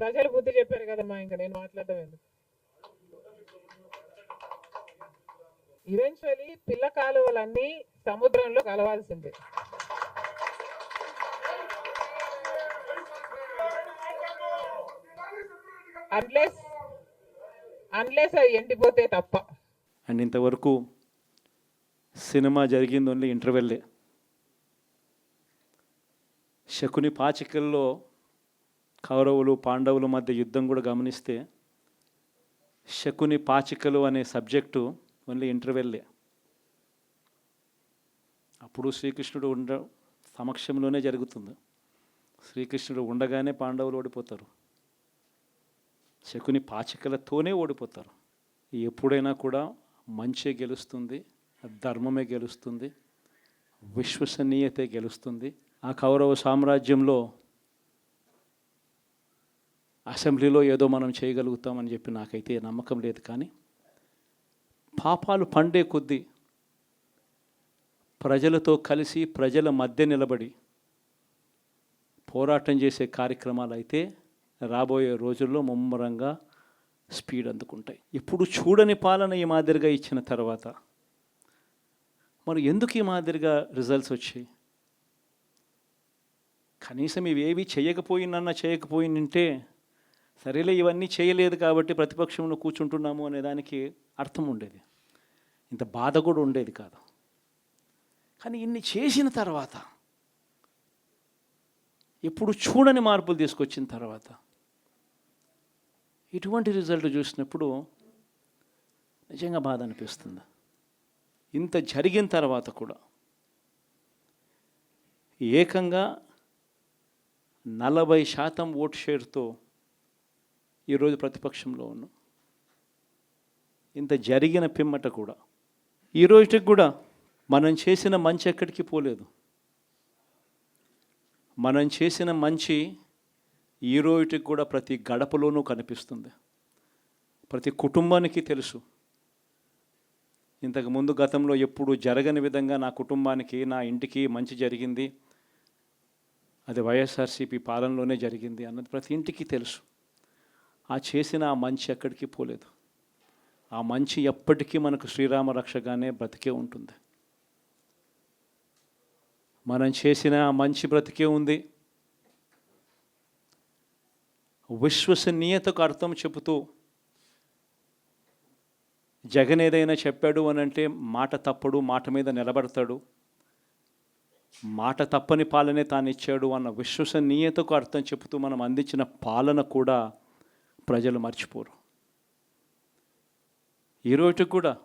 ప్రజలు బుద్ధి చెప్పారు కదమ్మా ఇంకా నేను మాట్లాడడం ఎందుకు? ఈవెన్చువలీ పిల్ల కాలువలన్నీ సముద్రంలో కలవాల్సిందే. అన్లెస్ అన్లెస్ అవి ఎండిపోతే తప్ప. అండ్ ఇంతవరకు సినిమా జరిగింది ఓన్లీ ఇంటర్వెల్లే శకుని పాచికల్లో కౌరవులు పాండవుల మధ్య యుద్ధం కూడా గమనిస్తే శకుని పాచికలు అనే సబ్జెక్టు ఓన్లీ ఇంటర్వెల్లే. అప్పుడు శ్రీకృష్ణుడు ఉండ సమక్షంలోనే జరుగుతుంది. శ్రీకృష్ణుడు ఉండగానే పాండవులు ఓడిపోతారు. శకుని పాచికలతోనే ఓడిపోతారు. ఎప్పుడైనా కూడా మంచే గెలుస్తుంది ధర్మమే గెలుస్తుంది విశ్వసనీయతే గెలుస్తుంది. ఆ కౌరవ సామ్రాజ్యంలో అసెంబ్లీలో ఏదో మనం చేయగలుగుతామని చెప్పి నాకైతే నమ్మకం లేదు కానీ పాపాలు పండే కొద్దీ ప్రజలతో కలిసి ప్రజల మధ్య నిలబడి పోరాటం చేసే కార్యక్రమాలు అయితే రాబోయే రోజుల్లో ముమ్మరంగా స్పీడ్ అందుకుంటాయి. ఇప్పుడు చూడని పాలన ఈ మాదిరిగా ఇచ్చిన తర్వాత మరి ఎందుకు ఈ మాదిరిగా రిజల్ట్స్ వచ్చాయి? కనీసం ఇవేవి చేయకపోయినన్నా చేయకపోయినంటే సరేలే ఇవన్నీ చేయలేదు కాబట్టి ప్రతిపక్షంలో కూర్చుంటున్నాము అనే దానికి అర్థం ఉండేది. ఇంత బాధ కూడా ఉండేది కాదు. కానీ ఇన్ని చేసిన తర్వాత ఎప్పుడు చూడని మార్పులు తీసుకొచ్చిన తర్వాత ఇటువంటి రిజల్ట్ చూసినప్పుడు నిజంగా బాధ అనిపిస్తుంది. ఇంత జరిగిన తర్వాత కూడా ఏకంగా నలభై శాతం ఓట్ షేర్తో ఈరోజు ప్రతిపక్షంలో ఉన్నాం. ఇంత జరిగిన పిమ్మట కూడా ఈ రోజుకి కూడా మనం చేసిన మంచి ఎక్కడికి పోలేదు. మనం చేసిన మంచి ఈ రోజుకి కూడా ప్రతి గడపలోనూ కనిపిస్తుంది. ప్రతి కుటుంబానికి తెలుసు. ఇంతకు ముందు గతంలో ఎప్పుడు జరగని విధంగా నా కుటుంబానికి నా ఇంటికి మంచి జరిగింది. అది వైఎస్ఆర్సీపీ పాలనలోనే జరిగింది అన్నది ప్రతి ఇంటికి తెలుసు. ఆ చేసిన ఆ మంచి ఎక్కడికి పోలేదు. ఆ మంచి ఎప్పటికీ మనకు శ్రీరామ రక్షగానే బ్రతికే ఉంటుంది. మనం చేసిన ఆ మంచి బ్రతికే ఉంది. విశ్వసనీయతకు అర్థం చెబుతూ జగన్ ఏదైనా చెప్పాడు అని అంటే మాట తప్పడు మాట మీద నిలబడతాడు. మాట తప్పని పాలనే తాను ఇచ్చాడు అన్న విశ్వసనీయతకు అర్థం చెబుతూ మనం అందించిన పాలన కూడా ప్రజలు మర్చిపోరు. ఈరోజు కూడా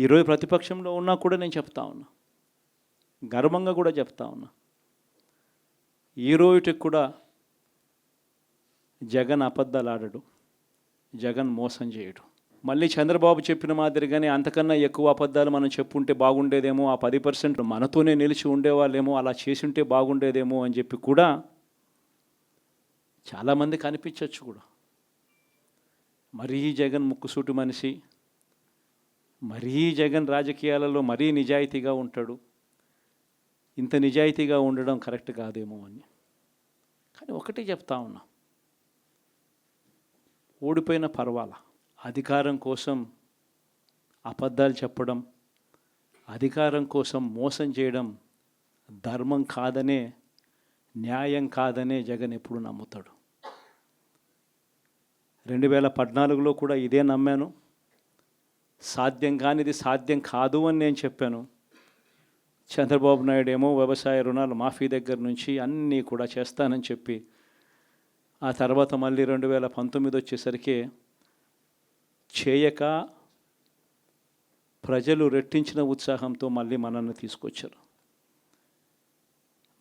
ఈరోజు ప్రతిపక్షంలో ఉన్నా కూడా నేను చెప్తా ఉన్నా. గర్వంగా కూడా చెప్తా ఉన్నా. ఈరోజుకి కూడా జగన్ అబద్ధాలు ఆడడు. జగన్ మోసం చేయడు. మళ్ళీ చంద్రబాబు చెప్పిన మాదిరిగానే అంతకన్నా ఎక్కువ అబద్ధాలు మనం చెప్పుంటే బాగుండేదేమో ఆ పది పర్సెంట్ మనతోనే నిలిచి ఉండేవాళ్ళేమో అలా చేసి ఉంటే బాగుండేదేమో అని చెప్పి కూడా చాలామంది కనిపించవచ్చు కూడా. మరీ జగన్ ముక్కుసూటి మనిషి మరీ జగన్ రాజకీయాలలో మరీ నిజాయితీగా ఉంటాడు. ఇంత నిజాయితీగా ఉండడం కరెక్ట్ కాదేమో అని. కానీ ఒకటే చెప్తా ఉన్నా. ఓడిపోయిన పర్వాలా? అధికారం కోసం అబద్ధాలు చెప్పడం అధికారం కోసం మోసం చేయడం ధర్మం కాదనే న్యాయం కాదనే జగన్ ఎప్పుడు నమ్ముతాడు. రెండు వేల పద్నాలుగులో కూడా ఇదే నమ్మాను. సాధ్యం కానిది సాధ్యం కాదు అని నేను చెప్పాను. చంద్రబాబు నాయుడు ఏమో వ్యవసాయ రుణాలు మాఫీ దగ్గర నుంచి అన్నీ కూడా చేస్తానని చెప్పి ఆ తర్వాత మళ్ళీ రెండు వేల పంతొమ్మిది వచ్చేసరికి చేయక ప్రజలు రెట్టించిన ఉత్సాహంతో మళ్ళీ మనల్ని తీసుకొచ్చారు.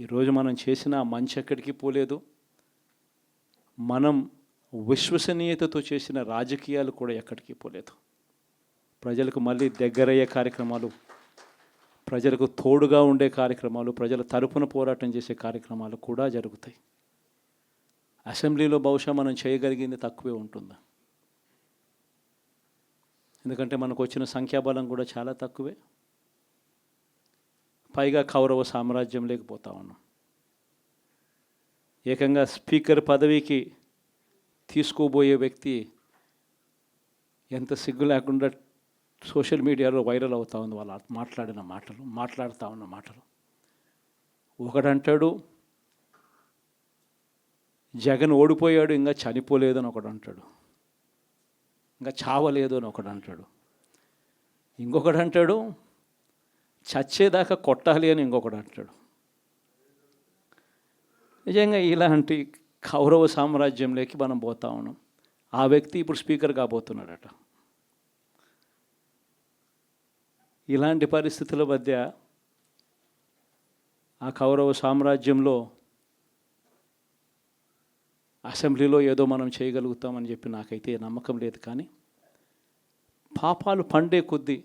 ఈరోజు మనం చేసిన మంచి ఎక్కడికి పోలేదు. మనం విశ్వసనీయతతో చేసిన రాజకీయాలు కూడా ఎక్కడికి పోలేదు. ప్రజలకు మళ్ళీ దగ్గరయ్యే కార్యక్రమాలు ప్రజలకు తోడుగా ఉండే కార్యక్రమాలు ప్రజల తరపున పోరాటం చేసే కార్యక్రమాలు కూడా జరుగుతాయి. అసెంబ్లీలో బహుశా మనం చేయగలిగింది తక్కువే ఉంటుంది. ఎందుకంటే మనకు వచ్చిన సంఖ్యాబలం కూడా చాలా తక్కువే. పైగా కౌరవ సామ్రాజ్యం లేకపోతా ఉన్నాం. ఏకంగా స్పీకర్ పదవికి తీసుకోబోయే వ్యక్తి ఎంత సిగ్గు లేకుండా సోషల్ మీడియాలో వైరల్ అవుతా ఉంది వాళ్ళ మాట్లాడిన మాటలు మాట్లాడుతూ ఉన్న మాటలు. ఒకడంటాడు జగన్ ఓడిపోయాడు ఇంకా చనిపోలేదు అని ఒకడు అంటాడు ఇంకా చావలేదు అని ఒకడు అంటాడు ఇంకొకడు అంటాడు చచ్చేదాకా కొట్టాలి అని ఇంకొకడు అంటాడు. నిజంగా ఇలాంటి కౌరవ సామ్రాజ్యంలోకి మనం పోతా ఉన్నాం. ఆ వ్యక్తి ఇప్పుడు స్పీకర్ కాబోతున్నాడట. ఇలాంటి పరిస్థితుల మధ్య ఆ కౌరవ సామ్రాజ్యంలో అసెంబ్లీలో ఏదో మనం చేయగలుగుతామని చెప్పి నాకైతే నమ్మకం లేదు కానీ పాపాలు పండే కొద్దీ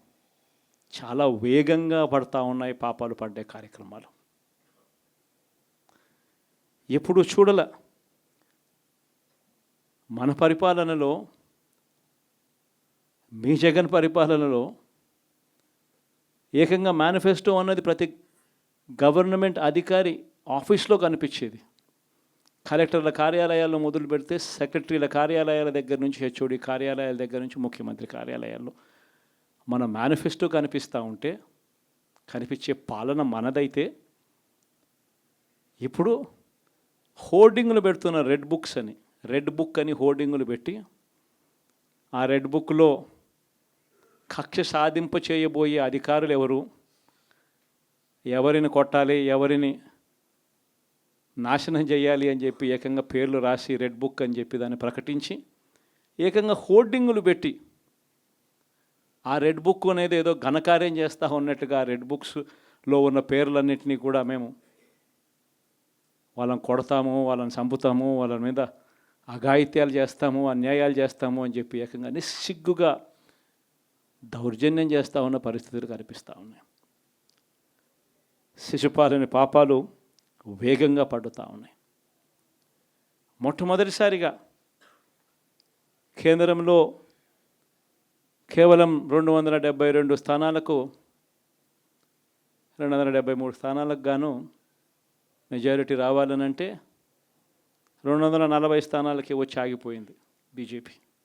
చాలా వేగంగా పడతా ఉన్నాయి పాపాలు పడ్డే కార్యక్రమాలు. ఎప్పుడు చూడల. మన పరిపాలనలో మీ జగన్ పరిపాలనలో ఏకంగా మేనిఫెస్టో అన్నది ప్రతి గవర్నమెంట్ అధికారి ఆఫీస్లో కనిపించేది. కలెక్టర్ల కార్యాలయాల్లో మొదలు పెడితే సెక్రటరీల కార్యాలయాల దగ్గర నుంచి హెచ్ఓడి కార్యాలయాల దగ్గర నుంచి ముఖ్యమంత్రి కార్యాలయాల్లో మన మేనిఫెస్టో కనిపిస్తూ ఉంటే కనిపించే పాలన మనదైతే ఇప్పుడు హోర్డింగ్లు పెడుతున్న రెడ్ బుక్స్ అని రెడ్ బుక్ అని హోర్డింగులు పెట్టి ఆ రెడ్ బుక్లో కక్ష సాధింప చేయబోయే అధికారులు ఎవరు? ఎవరిని కొట్టాలి ఎవరిని నాశనం చేయాలి అని చెప్పి ఏకంగా పేర్లు రాసి రెడ్ బుక్ అని చెప్పి దాన్ని ప్రకటించి ఏకంగా హోర్డింగులు పెట్టి ఆ రెడ్ బుక్ అనేది ఏదో ఘనకార్యం చేస్తూ ఉన్నట్టుగా రెడ్ బుక్స్లో ఉన్న పేర్లన్నింటినీ కూడా మేము వాళ్ళని కొడతాము వాళ్ళని చంపుతాము వాళ్ళ మీద అఘాయిత్యాలు చేస్తాము అన్యాయాలు చేస్తాము అని చెప్పి ఏకంగా నిస్సిగ్గుగా దౌర్జన్యం చేస్తూ ఉన్న పరిస్థితులు కనిపిస్తూ ఉన్నాయి. శిశుపాలని పాపాలు వేగంగా పడుతూ ఉన్నాయి. మొట్టమొదటిసారిగా కేంద్రంలో కేవలం రెండు వందల డెబ్బై రెండు స్థానాలకు రెండు వందల డెబ్బై మూడు స్థానాలకు గాను మెజారిటీ రావాలనంటే రెండు వందల నలభై స్థానాలకి వచ్చి ఆగిపోయింది బీజేపీ.